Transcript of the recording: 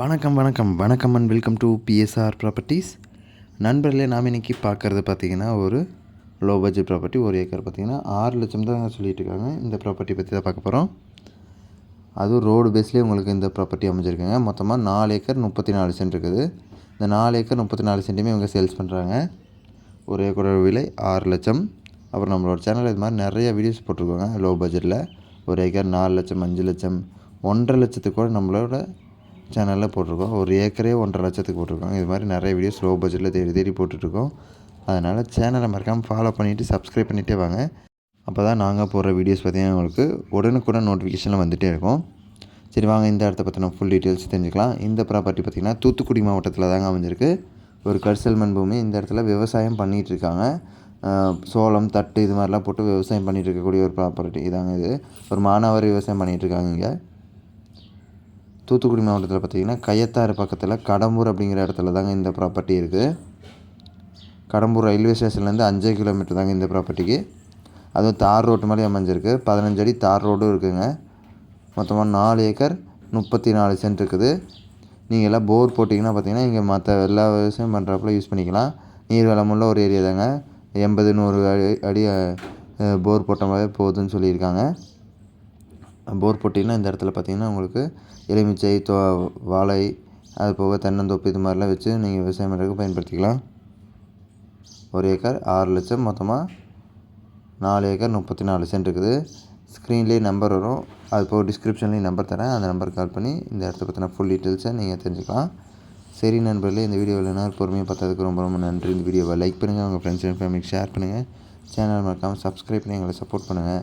வணக்கம் வணக்கம். வணக்கம் and welcome to BSR properties நண்பர்களே நாம் இன்றைக்கி பார்க்குறது பார்த்தீங்கன்னா ஒரு லோ பட்ஜெட் ப்ராப்பர்ட்டி ஒரு ஏக்கர் பார்த்திங்கன்னா ஆறு லட்சம் தான் சொல்லிகிட்டு இருக்காங்க. இந்த ப்ராப்பர்ட்டி பற்றி தான் பார்க்க போகிறோம் அதுவும் ரோடு பேஸ்லேயே உங்களுக்கு இந்த ப்ராப்பர்ட்டி அமைஞ்சிருக்குங்க. மொத்தமாக நாலு ஏக்கர் முப்பத்தி நாலு சென்ட் இருக்குது. இந்த நாலு ஏக்கர் முப்பத்தி நாலு சென்ட்டுமே இவங்க சேல்ஸ் பண்ணுறாங்க ஒரு ஏக்கரோட விலை ஆறு லட்சம். அப்புறம் நம்மளோட சேனலில் இது மாதிரி நிறைய வீடியோஸ் போட்டிருக்கோங்க லோ. பட்ஜெட்டில் ஒரு ஏக்கர் நாலு லட்சம் அஞ்சு லட்சம் ஒன்றரை லட்சத்துக்கு கூட நம்மளோட சேனலில் போட்டிருக்கோம். ஒரு ஏக்கரே ஒன்றரை லட்சத்துக்கு போட்டிருக்கோம். இது மாதிரி நிறைய வீடியோஸ் லோ பட்ஜெட்டில் தேடி தேடி போட்டுட்ருக்கோம். அதனால் சேனலை மறக்காமல் ஃபாலோ பண்ணிவிட்டு சப்ஸ்கிரைப் பண்ணிகிட்டே வாங்க. அப்போ தான் நாங்கள் போடுற வீடியோஸ் பார்த்தீங்கன்னா உங்களுக்கு உடனுக்குடன் நோட்டிஃபிகேஷனில் வந்துகிட்டே இருக்கும். சரி வாங்க இந்த இடத்த பற்றின ஃபுல் டீட்டெயில்ஸ் தெரிஞ்சுக்கலாம். இந்த ப்ராப்பர்ட்டி பார்த்திங்கன்னா தூத்துக்குடி மாவட்டத்தில் தாங்க அமைஞ்சிருக்கு. ஒரு கரிசல் மண் பூமி இந்த இடத்துல விவசாயம் பண்ணிகிட்டு இருக்காங்க. சோளம் தட்டு இது மாதிரிலாம் போட்டு விவசாயம் பண்ணிகிட்டு இருக்கக்கூடிய ஒரு ப்ராப்பர்ட்டி இதாங்க இது. ஒரு மானாவாரி விவசாயம் பண்ணிகிட்டு இருக்காங்க இங்கே. தூத்துக்குடி மாவட்டத்தில் பார்த்திங்கன்னா கையத்தாறு பக்கத்தில் கடம்பூர் அப்படிங்கிற இடத்துல தாங்க இந்த ப்ராப்பர்ட்டி இருக்குது கடம்பூர் ரயில்வே ஸ்டேஷன்லேருந்து அஞ்சே கிலோமீட்டர் தாங்க இந்த ப்ராப்பர்ட்டிக்கு அதுவும் தார் ரோட்டு மாதிரி அமைஞ்சிருக்கு. பதினஞ்சு அடி தார் ரோடும் இருக்குதுங்க மொத்தமாக நாலு ஏக்கர் முப்பத்தி நாலு சென்ட் இருக்குது. நீங்கள் எல்லாம் போர் போட்டிங்கன்னா பார்த்தீங்கன்னா இங்கே மற்ற எல்லா விவசாயம் பண்ணுறப்பல யூஸ் பண்ணிக்கலாம். நீர் வளமுள்ள ஒரு ஏரியா தாங்க. எண்பது நூறு அடி அடி போர் போட்ட மாதிரி போகுதுன்னு சொல்லியிருக்காங்க. போர் போட்டிங்கன்னா இந்த இடத்துல பார்த்தீங்கன்னா உங்களுக்கு எலுமிச்சை தோ வாழை அது போக தென்னந்தோப்பு இது மாதிரிலாம் வச்சு நீங்கள் விவசாயம் பண்ணுறதுக்கு பயன்படுத்திக்கலாம். ஒரு ஏக்கர் ஆறு லட்சம் மொத்தமாக நாலு ஏக்கர் முப்பத்தி நாலு சென்ட் இருக்குது. ஸ்க்ரீன்லேயே நம்பர் வரும். அது போக டிஸ்கிரிப்ஷன்லேயும் நம்பர் தரேன். அந்த நம்பருக்கு கால் பண்ணி இந்த இடத்த பற்றின ஃபுல் டீட்டெயில்ஸை நீங்கள் தெரிஞ்சுக்கலாம். சரி நண்பர்களே இந்த வீடியோவில் என்ன பொறுமையாக பார்த்ததுக்கு ரொம்ப ரொம்ப நன்றி. இந்த வீடியோவை லைக் பண்ணுங்கள் உங்கள் ஃப்ரெண்ட்ஸ் அண்ட் ஃபேமிலிக்கு ஷேர் பண்ணுங்கள் சேனல் மறக்காமல் சப்ஸ்கிரைப் பண்ணி எங்களை சப்போர்ட் பண்ணுங்கள்